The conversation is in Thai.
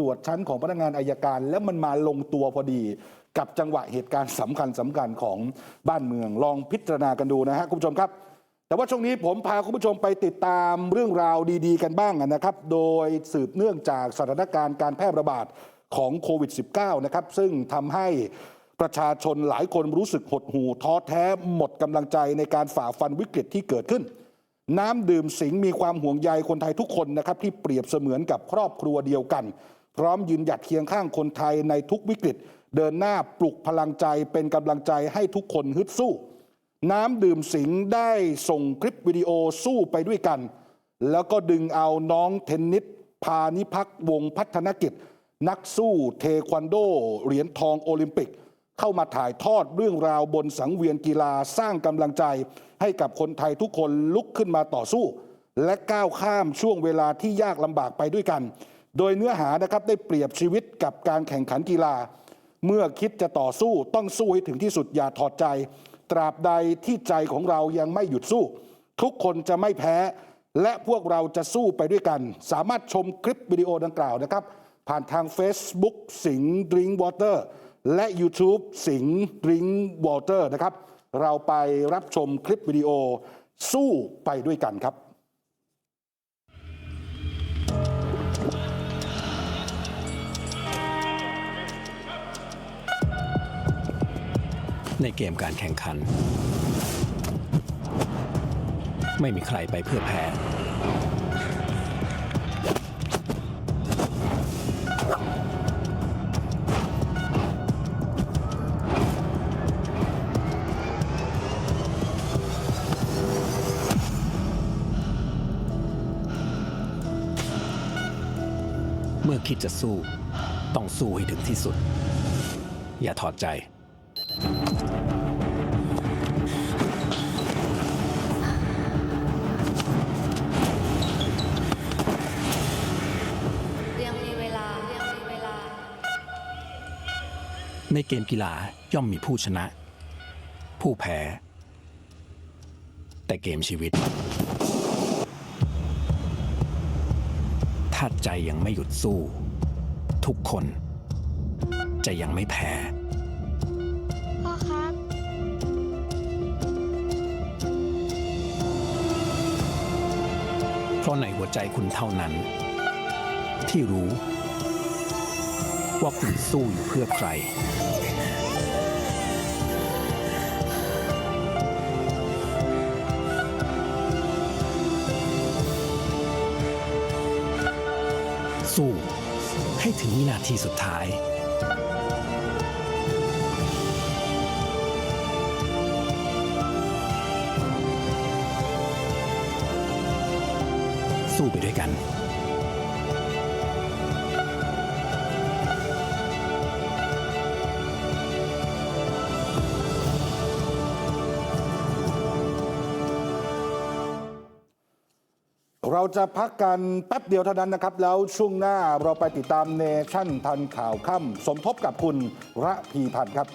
ำรวจชั้นของพนักงานอายการ แล้วมันมาลงตัวพอดี กับจังหวะเหตุการณ์สำคัญสำคัญของบ้านเมืองลองพิจารณากันดูนะฮะคุณผู้ชมครับ แต่ว่าช่วงนี้ผมพาคุณผู้ชมไปติดตามเรื่องราวดีๆ กันบ้างนะครับ โดยสืบเนื่องจากสถานการณ์การแพร่ระบาดของโควิด -19 นะครับซึ่งทำให้ประชาชนหลายคนรู้สึกหดหู่ท้อแท้หมดกำลังใจในการฝ่าฟันวิกฤตที่เกิดขึ้น น้ำดื่มสิงห์มีความห่วงใยคนไทยทุกคนนะครับที่เปรียบเสมือนกับครอบครัวเดียวกัน พร้อมยืนหยัดเคียงข้างคนไทยในทุกวิกฤต เดินหน้าปลุกพลังใจเป็นกำลังใจให้ทุกคนฮึดสู้ น้ำดื่มสิงได้ส่งคลิปวิดีโอสู้ไปด้วยกัน แล้วก็ดึงเอาน้องเทนนิสพานิพักวงพัฒนกิจ นักสู้เทควันโด เหรียญทองโอลิมปิก เข้ามาถ่ายทอดเรื่องราวบนสังเวียนกีฬาสร้างกำลังใจ ให้กับคนไทยทุกคนลุกขึ้นมาต่อสู้ และก้าวข้ามช่วงเวลาที่ยากลำบากไปด้วยกัน โดยเนื้อหานะครับได้เปรียบชีวิตกับการแข่งขันกีฬา เมื่อคิดจะต่อสู้ต้องสู้ให้ถึงที่สุดอย่าถอดใจ ตราบใดที่ใจของเรายังไม่หยุดสู้ ทุกคนจะไม่แพ้ และพวกเราจะสู้ไปด้วยกัน สามารถชมคลิปวิดีโอดังกล่าวนะครับ ผ่านทาง Facebook สิงห์ดริงวอเตอร์และ YouTube สิงห์ดริงวอเตอร์นะครับ เราไปรับชมคลิปวิดีโอสู้ไปด้วยกันครับ ในเกมการแข่งขัน ไม่มีใครไปเพื่อแพ้ เมื่อคิดจะสู้ ต้องสู้ให้ถึงที่สุด อย่าถอดใจ ในเกมกีฬาย่อมมีผู้ชนะ ผู้แพ้ แต่เกมชีวิต ถ้าใจยังไม่หยุดสู้ ทุกคน จะยังไม่แพ้ พ่อครับ เพราะในหัวใจคุณเท่านั้น ที่รู้ ว่าคุณสู้อยู่เพื่อใคร สู้ให้ถึงวินาทีสุดท้ายสู้ไปด้วยกัน เราจะพักกันแป๊บเดียวเท่านั้นนะครับ แล้วช่วงหน้าเราไปติดตามเนชั่นทันข่าวค่ำสมทบกับคุณระพีพันธ์ครับ